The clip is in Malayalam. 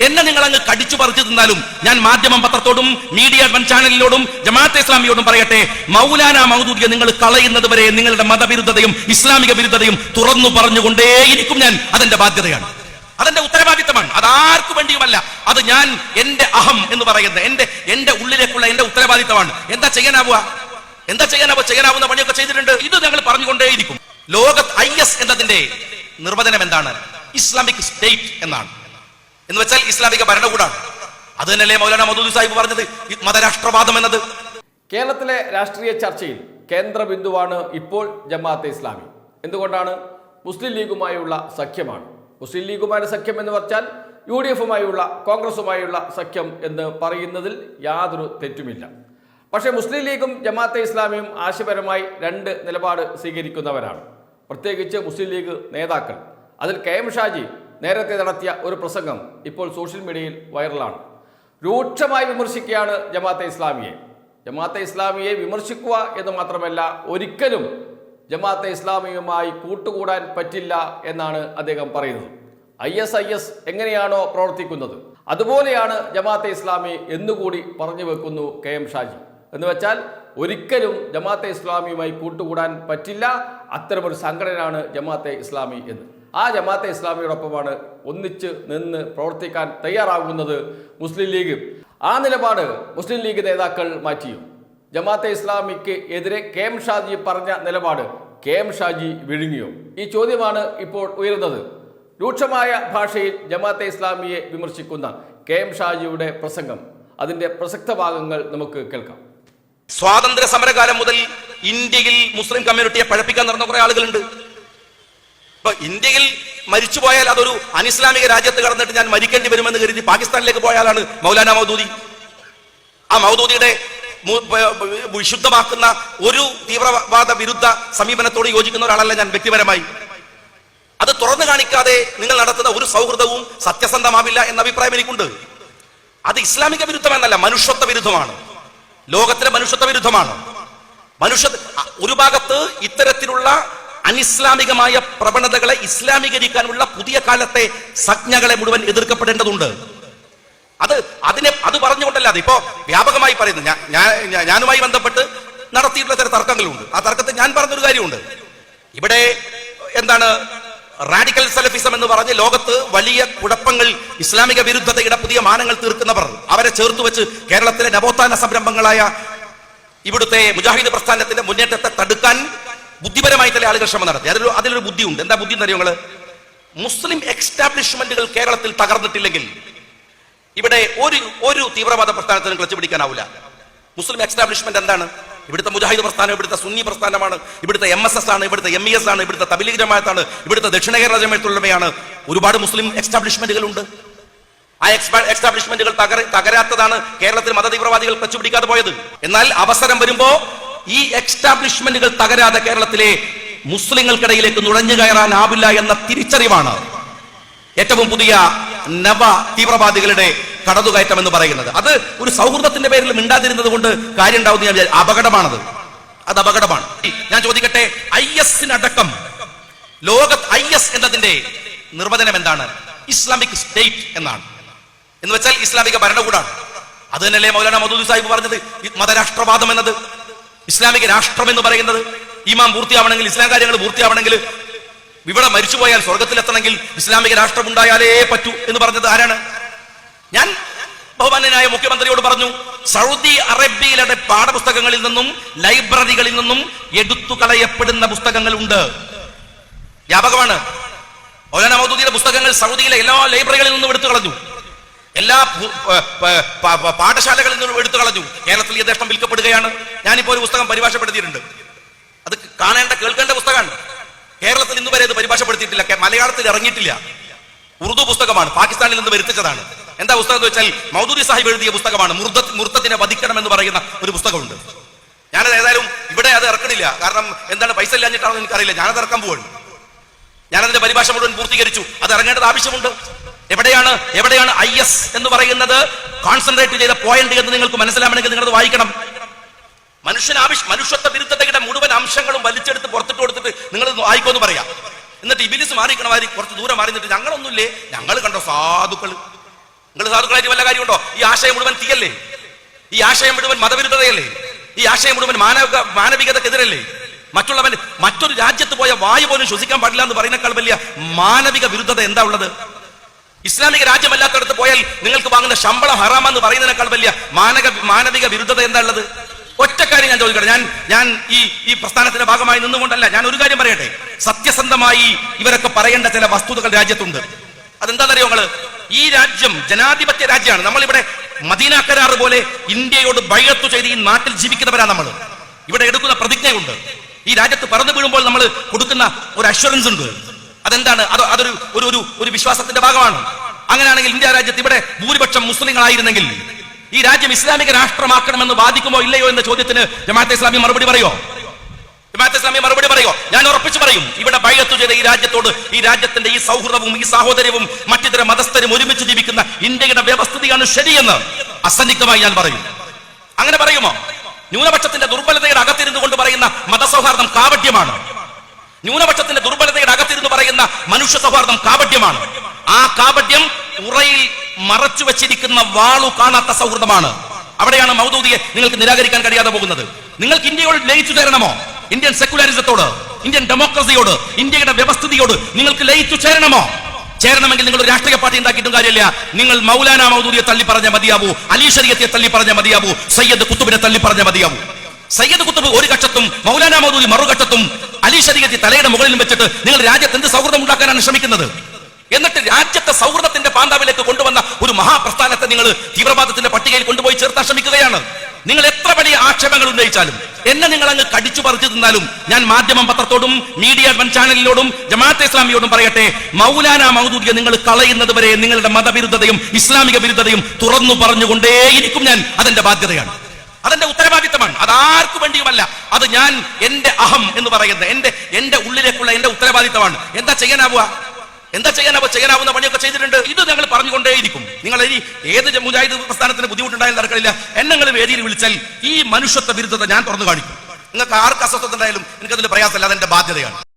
എന്നെ നിങ്ങൾ അങ്ങ് കടിച്ചു പറിച്ചു തിന്നാലും ഞാൻ മാധ്യമം പത്രത്തോടും മീഡിയ വൺ ചാനലിനോടും ജമാഅത്തെ ഇസ്ലാമിയോടും പറയട്ടെ മൗലാന മൗദൂദിയെ നിങ്ങൾ കളയുന്നത് വരെ നിങ്ങളുടെ മതവിരുദ്ധതയും ഇസ്ലാമിക വിരുദ്ധതയും തുറന്നു പറഞ്ഞുകൊണ്ടേയിരിക്കും ഞാൻ. അതെന്റെ ബാധ്യതയാണ്. അതെന്റെ ഉത്തരവാദിത്തമാണ്. അത് ആർക്കു വേണ്ടിയുമല്ല. അത് ഞാൻ എന്റെ അഹം എന്ന് പറയുന്നത്. എന്റെ എന്റെ ഉള്ളിലേക്കുള്ള എന്റെ ഉത്തരവാദിത്തമാണ്. എന്താ ചെയ്യാനാവുക? എന്താ ചെയ്യാനാവുക? ചെയ്യാനാവുന്ന പണിയൊക്കെ ചെയ്തിട്ടുണ്ട്. ഇത് ഞങ്ങൾ പറഞ്ഞുകൊണ്ടേയിരിക്കും. ലോകത്ത് ഐ എസ് എന്നതിന്റെ നിർവചനം എന്താണ്? ഇസ്ലാമിക് സ്റ്റേറ്റ് എന്നാണ്. എന്ന് വെച്ചാൽ ഇസ്ലാമിക ഭരണകൂടാണ്. അത് തന്നെയല്ലേ മൗലാന മധുദ് സാഹിബ് പറഞ്ഞത്? മതരാഷ്ട്രവാദം എന്നത്. കേരളത്തിലെ രാഷ്ട്രീയ ചർച്ചയിൽ കേന്ദ്ര ബിന്ദുവാണ് ഇപ്പോൾ ജമാഅത്തെ ഇസ്ലാമി. എന്തുകൊണ്ടാണ്? മുസ്ലിം ലീഗുമായുള്ള സഖ്യമാണ്. മുസ്ലിം ലീഗുമായുള്ള സഖ്യം എന്ന് പറഞ്ഞാൽ യു ഡി എഫുമായുള്ള കോൺഗ്രസുമായുള്ള സഖ്യം എന്ന് പറയുന്നതിൽ യാതൊരു തെറ്റുമില്ല. പക്ഷേ മുസ്ലിം ലീഗും ജമാഅത്തെ ഇസ്ലാമിയും ആശയപരമായി രണ്ട് നിലപാട് സ്വീകരിക്കുന്നവരാണ്. പ്രത്യേകിച്ച് മുസ്ലിം ലീഗ് നേതാക്കൾ. അതിൽ കെ എം ഷാജി നേരത്തെ നടത്തിയ ഒരു പ്രസംഗം ഇപ്പോൾ സോഷ്യൽ മീഡിയയിൽ വൈറലാണ്. രൂക്ഷമായി വിമർശിക്കുകയാണ് ജമാഅത്തെ ഇസ്ലാമിയെ. ജമാഅത്തെ ഇസ്ലാമിയെ വിമർശിക്കുക എന്ന് മാത്രമല്ല ഒരിക്കലും ജമാഅത്തെ ഇസ്ലാമിയുമായി കൂട്ടുകൂടാൻ പറ്റില്ല എന്നാണ് അദ്ദേഹം പറയുന്നത്. ഐ എസ് ഐ എസ് എങ്ങനെയാണോ പ്രവർത്തിക്കുന്നത്? അതുപോലെയാണ് ജമാഅത്തെ ഇസ്ലാമി എന്നുകൂടി പറഞ്ഞു വെക്കുന്നു കെ എം ഷാജി. എന്ന് വെച്ചാൽ ഒരിക്കലും ജമാഅത്തെ ഇസ്ലാമിയുമായി കൂട്ടുകൂടാൻ പറ്റില്ല. അത്തരമൊരു സംഘടനയാണ് ജമാഅത്തെ ഇസ്ലാമി എന്ന്. ആ ജമാഅത്തെ ഇസ്ലാമിയോടൊപ്പമാണ് ഒന്നിച്ച് നിന്ന് പ്രവർത്തിക്കാൻ തയ്യാറാകുന്നത് മുസ്ലിം ലീഗ്. ആ നിലപാട് മുസ്ലിം ലീഗ് നേതാക്കൾ മാറ്റിയും? ജമാഅത്തെ ഇസ്ലാമിക്ക് എതിരെ കെ എം ഷാജി പറഞ്ഞ നിലപാട് കെ എം ഷാജി വിഴുങ്ങിയോ? ഈ ചോദ്യമാണ് ഇപ്പോൾ ഉയരുന്നത്. രൂക്ഷമായ ഭാഷയിൽ ജമാഅത്തെ ഇസ്ലാമിയെ വിമർശിക്കുന്ന കെ എം ഷാജിയുടെ പ്രസംഗം. അതിന്റെ പ്രസക്ത ഭാഗങ്ങൾ നമുക്ക് കേൾക്കാം. സ്വാതന്ത്ര്യ സമരകാലം മുതൽ ഇന്ത്യയിൽ മുസ്ലിം കമ്മ്യൂണിറ്റിയെ പഴപ്പിക്കാൻ നടന്ന കുറെ ആളുകളുണ്ട്. ഇപ്പൊ ഇന്ത്യയിൽ മരിച്ചു പോയാൽ അതൊരു അനിസ്ലാമിക രാജ്യത്ത് കടന്നിട്ട് ഞാൻ മരിക്കേണ്ടി വരുമെന്ന് കരുതി പാകിസ്ഥാനിലേക്ക് പോയാലാണ് മൗലാന മൗദൂദി. ആ മൗദൂദിയുടെ വിശുദ്ധമാക്കുന്ന ഒരു തീവ്രവാദ വിരുദ്ധ സമീപനത്തോട് യോജിക്കുന്ന ഒരാളല്ല ഞാൻ വ്യക്തിപരമായി. അത് തുറന്നു കാണിക്കാതെ നിങ്ങൾ നടത്തുന്ന ഒരു സൗഹൃദവും സത്യസന്ധമാവില്ല എന്ന അഭിപ്രായം എനിക്കുണ്ട്. അത് ഇസ്ലാമിക വിരുദ്ധമെന്നല്ല മനുഷ്യത്വ വിരുദ്ധമാണ്. ലോകത്തിലെ മനുഷ്യത്വ വിരുദ്ധമാണ്. മനുഷ്യ ഒരു ഭാഗത്ത് ഇത്തരത്തിലുള്ള അനിസ്ലാമികമായ പ്രവണതകളെ ഇസ്ലാമീകരിക്കാനുള്ള പുതിയ കാലത്തെ സംജ്ഞകളെ മുഴുവൻ എതിർക്കപ്പെടേണ്ടതുണ്ട്. അത് അതിനെ അത് പറഞ്ഞുകൊണ്ടല്ലാതെ ഇപ്പോ വ്യാപകമായി പറയുന്നു. ഞാൻ- ഞാനുമായി ബന്ധപ്പെട്ട് നടത്തിയിട്ടുള്ള ചില തർക്കങ്ങളുണ്ട്. ആ തർക്കത്തിൽ ഞാൻ പറഞ്ഞൊരു കാര്യമുണ്ട്. ഇവിടെ എന്താണ് റാഡിക്കൽ സലഫിസം എന്ന് പറഞ്ഞ് ലോകത്ത് വലിയ കുഴപ്പങ്ങൾ ഇസ്ലാമിക വിരുദ്ധതയുടെ പുതിയ മാനങ്ങൾ തീർക്കുന്നവർ അവരെ ചേർത്ത് വെച്ച് കേരളത്തിലെ നവോത്ഥാന സംരംഭങ്ങളായ ഇവിടുത്തെ മുജാഹിദ് പ്രസ്ഥാനത്തിന്റെ മുന്നേറ്റത്തെ തടുക്കാൻ ബുദ്ധിപരമായി തന്നെ ആളുകൾ ശ്രമം നടത്തി. അതിലൊരു അതിലൊരു ബുദ്ധിയുണ്ട്. എന്താ ബുദ്ധി എന്നറിയോ നിങ്ങൾ മുസ്ലിം എക്സ്റ്റാബ്ലിഷ്മെന്റുകൾ കേരളത്തിൽ തകർന്നിട്ടില്ലെങ്കിൽ ഇവിടെ ഒരു ഒരു തീവ്രവാദ പ്രസ്ഥാനത്തിനും ക്ലച്ച് പിടിക്കാനാവില്ല മുസ്ലിം എക്സ്റ്റാബ്ലിഷ്മെന്റ് എന്താണ്? ഇവിടുത്തെ മുജാഹിദ് പ്രസ്ഥാനം ഇവിടുത്തെ സുന്നി പ്രസ്ഥാനമാണ് ഇവിടുത്തെ എം എസ് എസ് ആണ് ഇവിടുത്തെ എം ഇ എസ് ആണ് ഇവിടുത്തെ തബിലീഗ് ജമാഅത്താണ് ഇവിടുത്തെ ദക്ഷിണ കേരള ജമാഅത്തുള്ളവയാണ് ഒരുപാട് മുസ്ലിം എക്സ്റ്റാബ്ലിഷ്മെന്റുകൾ ഉണ്ട്. ആ എക്സ്റ്റാബ്ലിഷ്മെന്റുകൾ തകര തകരാത്തതാണ് കേരളത്തിൽ മതതീവ്രവാദികൾ ക്ലച്ച് പിടിക്കാതെ പോയത്. എന്നാൽ അവസരം വരുമ്പോ ഈ എക്സ്റ്റാബ്ലിഷ്മെന്റുകൾ തകരാതെ കേരളത്തിലെ മുസ്ലിങ്ങൾക്കിടയിലേക്ക് നുഴഞ്ഞു കയറാനാവില്ല എന്ന തിരിച്ചറിവാണ് ഏറ്റവും പുതിയ നവ തീവ്രവാദികളുടെ കടതുകയറ്റം എന്ന് പറയുന്നത്. അത് ഒരു സൗഹൃദത്തിന്റെ പേരിൽ മിണ്ടാതിരുന്നത് കൊണ്ട് കാര്യം ഉണ്ടാവുന്ന ഞാൻ. അപകടമാണത്. അത് അപകടമാണ്. ഞാൻ ചോദിക്കട്ടെ ഐ എസിനടക്കം ലോക ഐ എസ് എന്നതിന്റെ നിർവചനം എന്താണ്? ഇസ്ലാമിക് സ്റ്റേറ്റ് എന്നാണ്. എന്ന് വെച്ചാൽ ഇസ്ലാമിക ഭരണകൂടാണ്. അത് തന്നെയല്ലേ മൗലാന മധുദ് സാഹിബ് പറഞ്ഞത്? മതരാഷ്ട്രവാദം എന്നത്. ഇസ്ലാമിക രാഷ്ട്രം എന്ന് പറയുന്നത് ഇമാം പൂർത്തിയാവണമെങ്കിൽ ഇസ്ലാം കാര്യങ്ങൾ പൂർത്തിയാവണമെങ്കിൽ ഇവിടെ മരിച്ചുപോയാൽ സ്വർഗത്തിലെത്തണമെങ്കിൽ ഇസ്ലാമിക രാഷ്ട്രം ഉണ്ടായാലേ പറ്റൂ എന്ന് പറഞ്ഞത് ആരാണ്? ഞാൻ ബഹുമാന്യനായ മുഖ്യമന്ത്രിയോട് പറഞ്ഞു സൗദി അറേബ്യയിലെ പാഠപുസ്തകങ്ങളിൽ നിന്നും ലൈബ്രറികളിൽ നിന്നും എടുത്തു കളയപ്പെടുന്ന പുസ്തകങ്ങളുണ്ട് വ്യാപകമാണ്. മൗദൂദിയുടെ പുസ്തകങ്ങൾ സൗദിയിലെ എല്ലാ ലൈബ്രറികളിൽ നിന്നും എടുത്തു കളഞ്ഞു. എല്ലാ പാഠശാലകളിൽ നിന്നും എടുത്തു കളഞ്ഞു. കേരളത്തിൽ യഥേഷ്ടം വിൽക്കപ്പെടുകയാണ്. ഞാനിപ്പോ ഒരു പുസ്തകം പരിഭാഷപ്പെടുത്തിയിട്ടുണ്ട്. അത് കാണേണ്ട കേൾക്കേണ്ട പുസ്തകമാണ്. കേരളത്തിൽ ഇന്ന് വരെ ഇത് പരിഭാഷപ്പെടുത്തിയിട്ടില്ല. മലയാളത്തിൽ ഇറങ്ങിയിട്ടില്ല. ഉറുദു പുസ്തകമാണ്. പാകിസ്ഥാനിൽ നിന്ന് വരുത്തിച്ചതാണ്. എന്താ പുസ്തകം എന്ന് വെച്ചാൽ മൗദൂദി സാഹിബ് എഴുതിയ പുസ്തകമാണ്. മുർദ വധിക്കണം എന്ന് പറയുന്ന ഒരു പുസ്തകമുണ്ട്. ഞാനത് ഏതായാലും ഇവിടെ അത് ഇറക്കണില്ല. കാരണം എന്താണ് പൈസ ഇല്ലാഞ്ഞിട്ടാണെന്ന് എനിക്കറിയില്ല. ഞാനത് ഇറക്കാൻ പോവാണ്. ഞാനതിന്റെ പരിഭാഷ മുഴുവൻ പൂർത്തീകരിച്ചു. അത് ഇറങ്ങേണ്ടത് ആവശ്യമുണ്ട്. എവിടെയാണ് എവിടെയാണ് ഐ എസ് എന്ന് പറയുന്നത്? കോൺസെൻട്രേറ്റ് ചെയ്ത പോയിന്റ് എന്ന് നിങ്ങൾക്ക് മനസ്സിലാവണമെങ്കിൽ നിങ്ങളത് വായിക്കണം. മനുഷ്യൻ ആവശ്യം മനുഷ്യത്വ വിരുദ്ധതയുടെ മുഴുവൻ അംശങ്ങളും വലിച്ചെടുത്ത് പുറത്തിട്ട് കൊടുത്തിട്ട് നിങ്ങൾ വായിക്കോന്ന് പറയാം. എന്നിട്ട് ഇബിലിസ് മാറിക്കണമാതിരി കുറച്ച് ദൂരം മാറി നിന്നിട്ട് ഞങ്ങളൊന്നുമില്ലേ? ഞങ്ങൾ കണ്ടോ സാധുക്കൾ നിങ്ങൾ സാധുക്കളായിട്ട് വല്ല കാര്യമുണ്ടോ? ഈ ആശയം മുഴുവൻ തീയല്ലേ? ഈ ആശയം മുഴുവൻ മതവിരുദ്ധതയല്ലേ? ഈ ആശയം മുഴുവൻ മാനവിക മാനവികതക്കെതിരല്ലേ? മറ്റുള്ളവൻ മറ്റൊരു രാജ്യത്ത് പോയ വായു പോലും ശ്വസിക്കാൻ പാടില്ല എന്ന് പറയുന്നേക്കാൾ വലിയ മാനവിക വിരുദ്ധത എന്താ ഉള്ളത്? ഇസ്ലാമിക രാജ്യമല്ലാത്തടത്ത് പോയാൽ നിങ്ങൾക്ക് വാങ്ങുന്ന ശമ്പളം ഹറാമെന്ന് പറയുന്നതിനേക്കാൾ വലിയ മാനക മാനവിക വിരുദ്ധത എന്താ ഉള്ളത്? ഒറ്റ കാര്യം ഞാൻ ചോദിക്കട്ടെ. ഞാൻ ഞാൻ ഈ ഈ പ്രസ്ഥാനത്തിന്റെ ഭാഗമായി നിന്നുകൊണ്ടല്ല ഞാൻ ഒരു കാര്യം പറയട്ടെ. സത്യസന്ധമായി ഇവരൊക്കെ പറയേണ്ട ചില വസ്തുതകൾ രാജ്യത്തുണ്ട്. അതെന്താണെന്നറിയോ നിങ്ങൾ? ഈ രാജ്യം ജനാധിപത്യ രാജ്യമാണ്. നമ്മളിവിടെ മദീന കരാർ പോലെ ഇന്ത്യയോട് ബൈഅത്ത് ചെയ്ത് ഈ നാട്ടിൽ ജീവിക്കുന്നവരാണ് നമ്മൾ ഇവിടെ എടുക്കുന്ന പ്രതിജ്ഞയുണ്ട്. ഈ രാജ്യത്ത് പറന്നു വീഴുമ്പോൾ നമ്മൾ കൊടുക്കുന്ന ഒരു അഷ്വറൻസ് ഉണ്ട്. അതെന്താണ്? അത് അതൊരു ഒരു ഒരു ഒരു വിശ്വാസത്തിന്റെ ഭാഗമാണ്. അങ്ങനെയാണെങ്കിൽ ഇന്ത്യ രാജ്യത്ത് ഇവിടെ ഭൂരിപക്ഷം മുസ്ലിങ്ങളായിരുന്നെങ്കിൽ ഈ രാജ്യം ഇസ്ലാമിക രാഷ്ട്രമാക്കണമെന്ന് ബാധിക്കുമോ ഇല്ലയോ എന്ന ചോദ്യത്തിന് ജമാഅത്തെ ഇസ്ലാമി മറുപടി പറയോ? ജമാഅത്തെ ഇസ്ലാമി മറുപടി പറയോ? ഞാൻ ഉറപ്പിച്ചു പറയും ഇവിടെ ബൈഅത്ത് ചെയ്ത ഈ രാജ്യത്തോട് ഈ രാജ്യത്തിന്റെ ഈ സൗഹൃദവും ഈ സാഹോദര്യവും മറ്റിതര മതസ്ഥരും ഒരുമിച്ച് ജീവിക്കുന്ന ഇന്ത്യയുടെ വ്യവസ്ഥിതിയാണ് ശരിയെന്ന് അസന്നിഗ്ധമായി ഞാൻ പറയും. അങ്ങനെ പറയുമോ? ന്യൂനപക്ഷത്തിന്റെ ദുർബലതയുടെ അകത്തിരുന്നു കൊണ്ട് പറയുന്ന മതസൗഹാർദ്ദം കാപട്യമാണ്. ന്യൂനപക്ഷത്തിന്റെ ദുർബലതയുടെ അകത്തിരുന്ന് പറയുന്ന മനുഷ്യ സൗഹാർദ്ദം കാപട്യമാണ്. ആ കാപട്യം ഉറയിൽ മറച്ചു വെച്ചിരിക്കുന്ന വാളു കാണാത്ത സൗഹൃദമാണ്. അവിടെയാണ് മൗദൂദിയെ നിങ്ങൾക്ക് നിരാകരിക്കാൻ കഴിയാതെ പോകുന്നത്. നിങ്ങൾക്ക് ഇന്ത്യയോട് ലയിച്ചു ചേരണമോ? ഇന്ത്യൻ സെക്യുലറിസത്തോട് ഇന്ത്യൻ ഡെമോക്രസിയോട് ഇന്ത്യയുടെ വ്യവസ്ഥിതിയോട് നിങ്ങൾക്ക് ലയിച്ചു ചേരണമോ? ചേരണമെങ്കിൽ നിങ്ങൾ രാഷ്ട്രീയ പാർട്ടി ഉണ്ടാക്കിയിട്ടും കാര്യമില്ല. നിങ്ങൾ മൗലാന മൗദൂദിയെ തള്ളി പറഞ്ഞ മതിയാവൂ അലി തള്ളി പറഞ്ഞ മതിയാവൂ സയ്യദ് കുത്തുബിനെ തള്ളി പറഞ്ഞ മതിയാവൂ. സയ്യദ് കുത്തുബ് ഒരു ഘട്ടത്തും മൗലാന മൗദൂദി മറുഘട്ടത്തും അലി ഷരീഖത്തി തലയുടെ മുകളിലും വെച്ചിട്ട് നിങ്ങൾ രാജ്യത്ത് എന്ത് സൗഹൃദം ഉണ്ടാക്കാനാണ് ശ്രമിക്കുന്നത്? എന്നിട്ട് രാജ്യത്തെ സൗഹൃദത്തിന്റെ പാന്താവിലേക്ക് കൊണ്ടുവന്ന ഒരു മഹാപ്രസ്ഥാനത്തെ നിങ്ങൾ തീവ്രവാദത്തിന്റെ പട്ടികയിൽ കൊണ്ടുപോയി ചേർത്താൻ ശ്രമിക്കുകയാണ്. നിങ്ങൾ എത്ര വലിയ ആക്ഷേപങ്ങൾ ഉന്നയിച്ചാലും എന്നെ നിങ്ങൾ അങ്ങ് കടിച്ചു പറിച്ചു തിന്നാലും ഞാൻ മാധ്യമം പത്രത്തോടും മീഡിയ വൺ ചാനലിനോടും ജമാഅത്തെ ഇസ്ലാമിയോടും പറയട്ടെ മൗലാന മൗദൂദിയെ നിങ്ങൾ കളയുന്നത് വരെ നിങ്ങളുടെ മതവിരുദ്ധതയും ഇസ്ലാമിക വിരുദ്ധതയും തുറന്നു പറഞ്ഞുകൊണ്ടേയിരിക്കും ഞാൻ. അതെന്റെ ബാധ്യതയാണ്. അതെന്റെ ഉത്തരവാദിത്തമാണ്. അത് ആർക്കു വേണ്ടിയുമല്ല. അത് ഞാൻ എന്റെ അഹം എന്ന് പറയുന്നത്. എന്റെ എന്റെ ഉള്ളിലേക്കുള്ള എന്റെ ഉത്തരവാദിത്തമാണ്. എന്താ ചെയ്യാനാവുക? എന്താ ചെയ്യാനാവുക? ചെയ്യാനാവുന്ന പണിയൊക്കെ ചെയ്തിട്ടുണ്ട്. ഇത് ഞങ്ങൾ പറഞ്ഞുകൊണ്ടേയിരിക്കും. നിങ്ങൾ ഇനി ഏത് മുജാഹിദ് പ്രസ്ഥാനത്തിന് ബുദ്ധിമുട്ടുണ്ടായാലും നടക്കില്ല എന്നെങ്ങൾ വേദിയിൽ വിളിച്ചാൽ ഈ മനുഷ്യത്വ വിരുദ്ധത ഞാൻ തുറന്നു കാണിക്കും. നിങ്ങൾക്ക് ആർക്ക് അസ്വസ്ഥത ഉണ്ടായാലും എനിക്കതിൽ പ്രയാസമല്ല. അതെന്റെ ബാധ്യതയാണ്.